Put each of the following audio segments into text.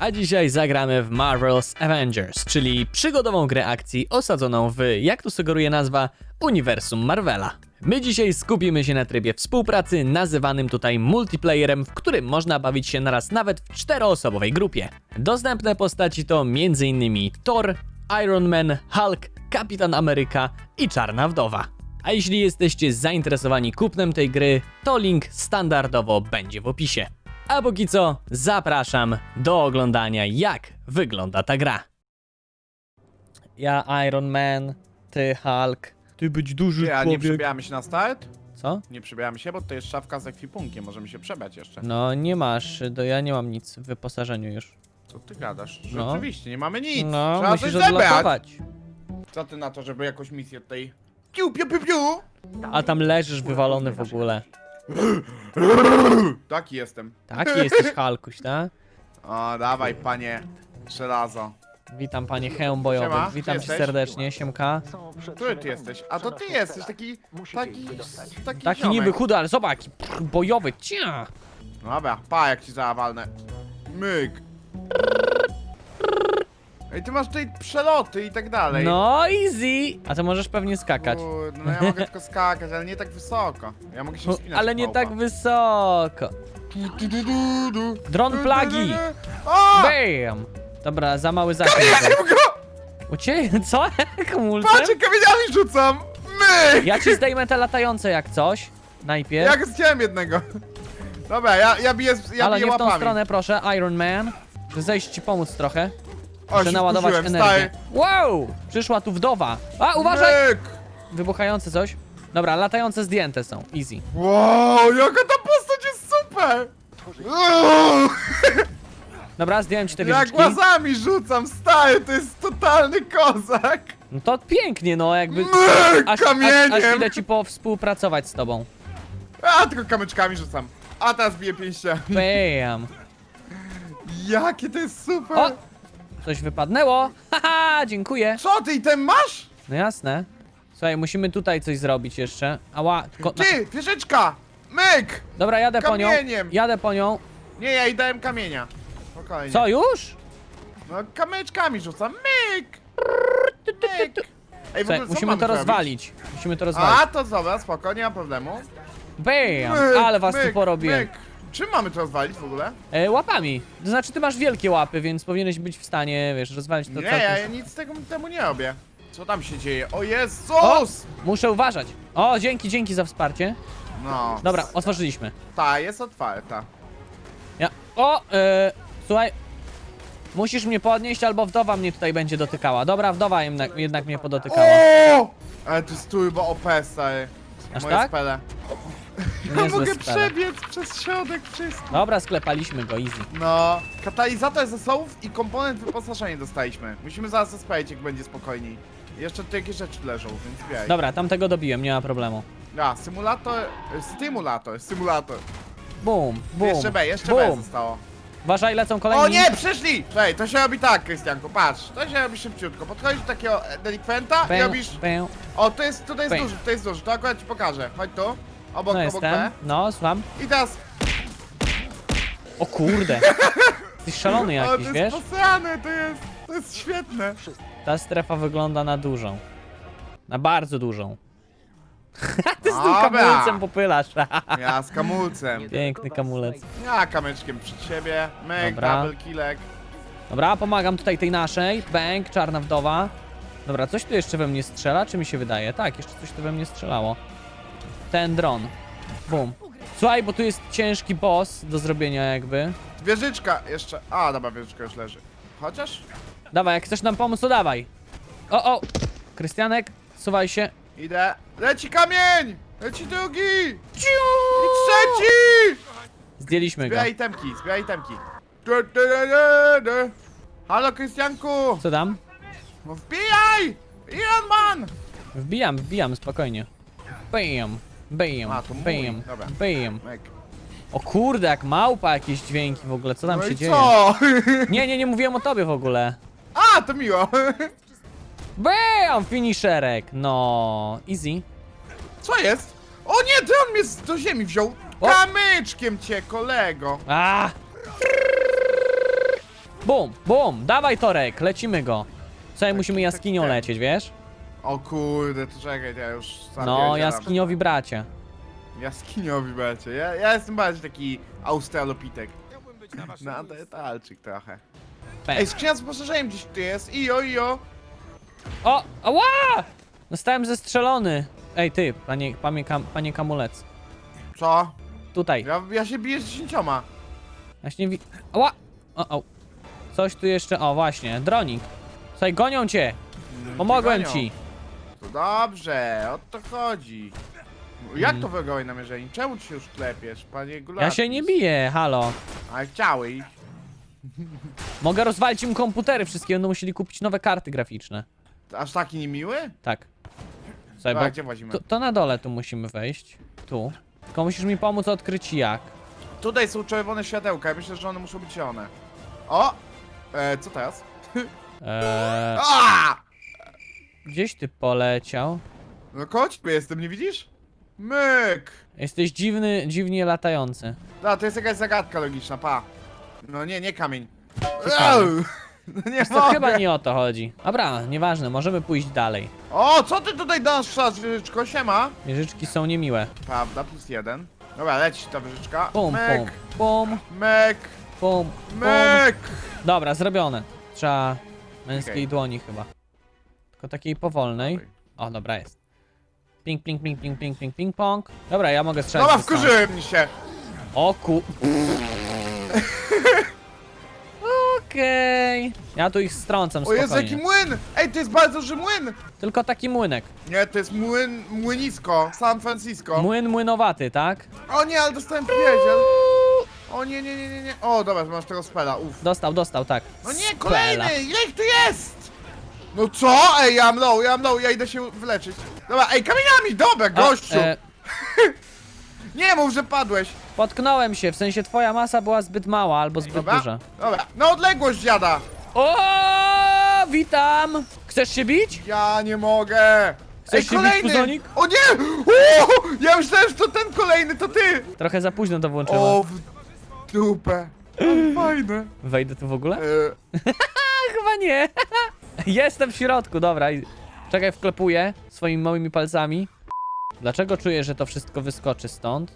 A dzisiaj zagramy w Marvel's Avengers, czyli przygodową grę akcji osadzoną w, jak tu sugeruje nazwa, uniwersum Marvela. My dzisiaj skupimy się na trybie współpracy, nazywanym tutaj multiplayerem, w którym można bawić się naraz nawet w czteroosobowej grupie. Dostępne postaci to m.in. Thor, Iron Man, Hulk, Kapitan Ameryka i Czarna Wdowa. A jeśli jesteście zainteresowani kupnem tej gry, to link standardowo będzie w opisie. A póki co, zapraszam do oglądania, jak wygląda ta gra. Ja Iron Man, ty Hulk, ty być duży Ty, a nie przebijamy się na start? Co? Nie przebijamy się, bo to jest szafka z ekwipunkiem, możemy się przebrać jeszcze. No nie masz, do ja nie mam nic w wyposażeniu już. Co ty gadasz? No. Rzeczywiście, nie mamy nic. No, Trzeba musisz coś zebrać. odblokować. Co ty na to, żeby jakąś misję tutaj... Piu, piu, piu, piu! A tam leżysz wywalony w ogóle. Taki jestem. Taki jesteś Hulkuś, tak? O, dawaj, panie żelazo. Witam panie hełm bojowy, Siema, witam cię jesteś? serdecznie, siemka. Który ty jesteś? A to ty jesteś, taki... Taki... Taki, Taki ziomek. niby chudy, ale zobacz, jaki prr, bojowy, cia! Dobra, pa, jak ci zawalnę. Myk. Ej, ty masz tutaj przeloty i tak dalej. No easy! A to możesz pewnie skakać. Kurde, no ja mogę tylko skakać, ale nie tak wysoko. Ja mogę się No, wspinać. ale nie małpa. tak wysoko. Du, du, du, du. Dron plagi! O! Bam! Dobra, za mały zakręt. Szybko! U ciebie, co? Kumulcem? Patrzcie, kamieniami rzucam! My! Ja ci zdejmę te latające jak coś. Najpierw. Jak zdziałem jednego. Dobra, ja, ja biję, z- ja Ale biję nie w tą łapami. stronę, proszę, Iron Man. Zejść ci pomóc trochę. O, Muszę się naładować wkurzyłem, energię. Wow! Przyszła tu wdowa. A, uważaj! Myk! Wybuchające coś. Dobra, latające zdjęte są. Easy. Wow, jaka ta postać jest super! Uuu, Dobra, zdjąłem ci te Jak wieżyczki. głazami rzucam, stary, to jest totalny kozak! No to pięknie, no jakby... Myk, Aż, aż, kamieniem! aż idę ci po współpracować z tobą. A, tylko kamyczkami rzucam. A teraz biję pięściami. Bam! Jakie to jest super! O! Coś wypadnęło! Haha, dziękuję! Co, ty i ten masz? No jasne. Słuchaj, musimy tutaj coś zrobić jeszcze. Ała, tylko... Na... Ty, wieżyczka! Myk! Dobra, jadę po nią. Kamieniem. Jadę po nią. Nie, ja jej dałem kamienia. Spokojnie. Co, już? No kamyczkami rzucam. Myk! Myk! Ej, w Słuchaj, ogóle co musimy mamy to zrobić? rozwalić. Musimy to rozwalić. A, to dobra, spoko, nie ma problemu. Bam! Myk, Ale was tu myk, porobiłem. myk. Czym mamy to rozwalić w ogóle? E, łapami. To znaczy, ty masz wielkie łapy, więc powinieneś być w stanie, wiesz, rozwalić to Nie, całkiem... ja nic tego, temu nie robię. Co tam się dzieje? O O! Jezus! Muszę uważać. O, dzięki, dzięki za wsparcie. No. Dobra, otworzyliśmy. Ta jest otwarta. Ja... O! E, słuchaj. Musisz mnie podnieść, albo wdowa mnie tutaj będzie dotykała. Dobra, wdowa jednak, jednak mnie podotykała. O! Ale to jest turbo OP, stary. Aż Moje tak? spele. Ja Niezłe mogę spele. przebiec przez środek wszystko. Dobra, sklepaliśmy go, easy. No, katalizator zasobów i komponent wyposażenia dostaliśmy. Musimy zaraz zespalić, jak będzie spokojniej. Jeszcze tu jakieś rzeczy leżą, więc zbieraj. Dobra, tamtego dobiłem, nie ma problemu. A, symulator, stymulator, symulator. Bum, bum, jeszcze B, jeszcze B bum. zostało. Uważaj, lecą kolejni. O nie, przyszli! Czekaj, to się robi tak, Krystianku, patrz. To się robi szybciutko. Podchodzisz do takiego e, delikwenta i robisz... pę. O, to jest, tutaj jest Pę. duży, tutaj jest duży, to akurat ci pokażę. Chodź tu, obok, No obok B. jestem. No, słucham. I teraz... O kurde. Jesteś szalony to jakiś, jest wiesz? posrane, to jest... To jest świetne. Ta strefa wygląda na dużą. Na bardzo dużą. Ty z tym Dobra. kamulcem popylasz. Ja z kamulcem. Piękny kamulec. Ja kamyczkiem przed siebie. Myk, Dobra. double killek. Dobra, pomagam tutaj tej naszej. Bank, czarna wdowa. Dobra, coś tu jeszcze we mnie strzela, czy mi się wydaje? Tak, jeszcze coś tu we mnie strzelało. Ten dron. Bum. Słuchaj, bo tu jest ciężki boss do zrobienia jakby. Wieżyczka jeszcze. A, dobra, wieżyczka już leży. Chociaż? Dawaj, jak chcesz nam pomóc, to dawaj. O, o! Krystianek, suwaj się. Idę. Leci kamień! Leci drugi! I trzeci! Zdjęliśmy go. Zbieraj temki, zbieraj temki. Du, du, du, du, du. Halo, Krystianku! Co tam? No wbijaj! Iron Man! Wbijam, wbijam, spokojnie. Bam, bam, A, to mój. bam, Dobra. bam. Myk. O kurde, jak małpa jakieś dźwięki w ogóle, co tam No się i dzieje? co? Nie, nie, nie mówiłem o tobie w ogóle. A, to miło. Bam, finisherek. No, easy. Co jest? O nie, ty on mnie z- do ziemi wziął. O! Kamyczkiem cię, kolego. A! Bum, bum, dawaj Torek, lecimy go. Słuchaj, musimy tak, jaskinią tak. lecieć, wiesz? O kurde, to czekaj, ja już sam No, wiedziałem. jaskiniowi bracie. Jaskiniowi będzie. Ja, ja jestem bardziej taki australopitek. Neandertalczyk trochę. Pe. Ej, skrzynia z wyposażeniem gdzieś tu jest. Ijo, ijo. O, ała! Zostałem zestrzelony. Ej, ty, panie, panie, kam, panie kamulec. Co? Tutaj. Ja, ja się biję z dziesięcioma. Właśnie wi... Ała! O, o. Coś tu jeszcze... O, właśnie, dronik. Słuchaj, gonią cię! Pomogłem gonią. ci! To dobrze, o to chodzi. Jak Mm. to wygrałeś na mierzeniu? Czemu ty się już klepiesz, panie Gulatis? Ja się nie biję, halo. Ale chciałeś. Mogę rozwalić im komputery wszystkie, będą musieli kupić nowe karty graficzne. Aż taki niemiły? Tak. Słuchaj, Dobra, bo gdzie włazimy? to, to na dole tu musimy wejść. Tu. Tylko musisz mi pomóc odkryć jak. Tutaj są czerwone światełka, ja myślę, że one muszą być zielone. O! E, co teraz? Eee, A! Gdzieś ty poleciał. No ciebie jestem, nie widzisz? Myk! Jesteś dziwny, dziwnie latający. Da, to jest jakaś zagadka logiczna, pa. No nie, nie kamień. Ciekawe. No nie Wiesz co, mogę. chyba nie o to chodzi. Dobra, nieważne, możemy pójść dalej. O, co ty tutaj dasz, wieżyczko, siema? Wieżyczki są niemiłe. Prawda, plus jeden. Dobra, leci ta wieżyczka. Pum, myk, pum, pum, myk, pum, pum. myk. Dobra, zrobione. Trzeba męskiej Okej. dłoni chyba. Tylko takiej powolnej. O, dobra, jest. Ping, ping, ping, ping, ping, ping, ping, pong. Dobra, ja mogę strzelać. Dobra, ze stąd. wkurzyłem mi się. O ku... Okej. Ja tu ich strącam O, jest jaki spokojnie. młyn! Ej, to jest bardzo duży młyn! Tylko taki młynek. Nie, to jest młyn, młynisko, San Francisco. Młyn młynowaty, tak? O nie, ale dostałem pierdziel. O nie, nie, nie, nie, nie. O, dobra, masz tego spela, uff. Dostał, dostał, tak. No nie, Spela. kolejny! Ile ich tu jest? No co? Ej, ja mam low, ja mam low, ja idę się wyleczyć. Dobra, ej, kamieniami, dobra, A, gościu! e, Nie mów, że padłeś. potknąłem się, w sensie twoja masa była zbyt mała albo zbyt Dobra, duża. dobra, na odległość dziada. O, witam! Chcesz się bić? Ja nie mogę. Chcesz Ej, się bić! Puzonik? O nie! O, ja myślałem, że to ten kolejny, to ty! Trochę za późno to włączyłem. O, w dupę. Ale Fajne. Wejdę tu w ogóle? E, Chyba nie. Jestem w środku, dobra. Czekaj, wklepuję swoimi małymi palcami. Dlaczego czuję, że to wszystko wyskoczy stąd?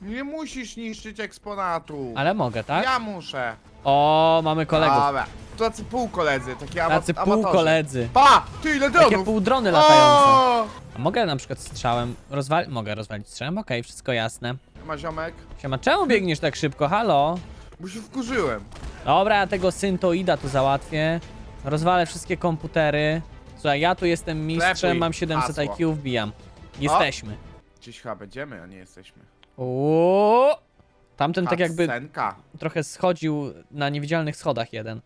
nie musisz niszczyć eksponatu. Ale mogę, tak? Ja muszę. O, mamy kolegów. Dobra. Tacy półkoledzy, takie ama Tacy amatorzy. półkoledzy. Pa! Ty ile Takie dronów? półdrony latające. O! A mogę na przykład strzałem rozwalić? Mogę rozwalić strzałem? Okej, wszystko jasne. Ma ziomek? Siema, czemu biegniesz tak szybko? Halo? Bo się wkurzyłem. Dobra, ja tego syntoida tu załatwię. Rozwalę wszystkie komputery. Słuchaj, ja tu jestem mistrzem, Klepuj mam 700 hasło. IQ, wbijam. Jesteśmy. Gdzieś chyba będziemy, a nie jesteśmy. Uuu. Tamten tak jakby Senka. trochę schodził na niewidzialnych schodach jeden.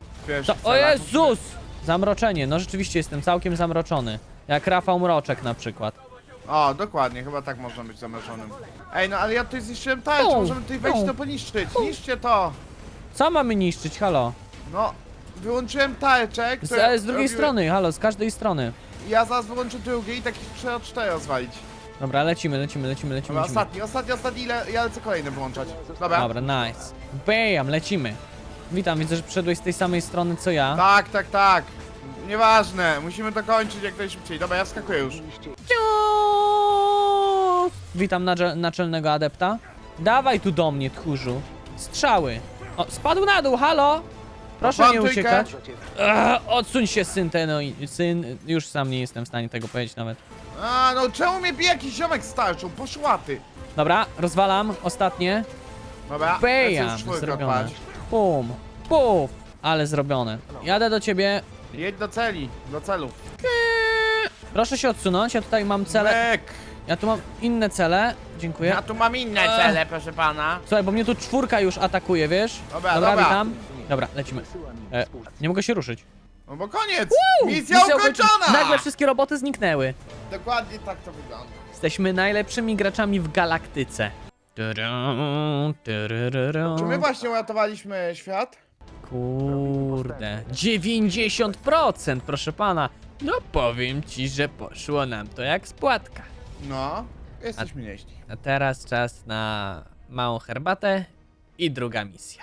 To, o Jezus! Zamroczenie, no rzeczywiście jestem całkiem zamroczony. Jak Rafał Mroczek na przykład. O, dokładnie, chyba tak można być zamierzonym. Ej, no ale ja tutaj zniszczyłem tarczę, możemy tutaj wejść i to poniszczyć. Niszcie to! Co mamy niszczyć, halo? No, wyłączyłem tarczę, Z, z drugiej strony, halo, z każdej strony. Ja zaraz wyłączę drugie i takich 4 rozwalić. Dobra, lecimy, lecimy, lecimy, lecimy. Dobra, lecimy. ostatni, ostatni, ostatni, ile, ja lecę kolejny wyłączać. Dobra. Dobra, nice. Bam, lecimy. Witam, widzę, że przyszedłeś z tej samej strony co ja. Tak, tak, tak. Nieważne, musimy to kończyć jak najszybciej. Dobra, ja wskakuję już. Ciu! Witam naczel- naczelnego adepta. Dawaj tu do mnie, tchórzu. Strzały. O, spadł na dół, halo! Proszę Mam nie trójkę. uciekać. Ech, odsuń się, syn ten, syn. Już sam nie jestem w stanie tego powiedzieć nawet. A, no czemu mnie bije jakiś ziomek z tarczą? Poszłaty. Dobra, rozwalam, ostatnie. Dobra, lecę Bam, już czwórkę zrobione. odpalić. Pum, puf, ale zrobione. Jadę do ciebie. Jedź do celi, do celu. Proszę się odsunąć, ja tutaj mam cele. Mek. Ja tu mam inne cele. Dziękuję. Ja tu mam inne Ech. cele, proszę pana. Słuchaj, bo mnie tu czwórka już atakuje, wiesz? Dobra, dobra, dobra. witam. Dobra, lecimy. E, nie mogę się ruszyć. No bo koniec! Misja ukończona! Nagle wszystkie roboty zniknęły. Dokładnie tak to wygląda. Jesteśmy najlepszymi graczami w galaktyce. Czy my właśnie uratowaliśmy świat? Kurde. 90%, proszę pana. No powiem ci, że poszło nam to jak spłatka. No, jesteśmy nieźli. A teraz czas na małą herbatę i druga misja.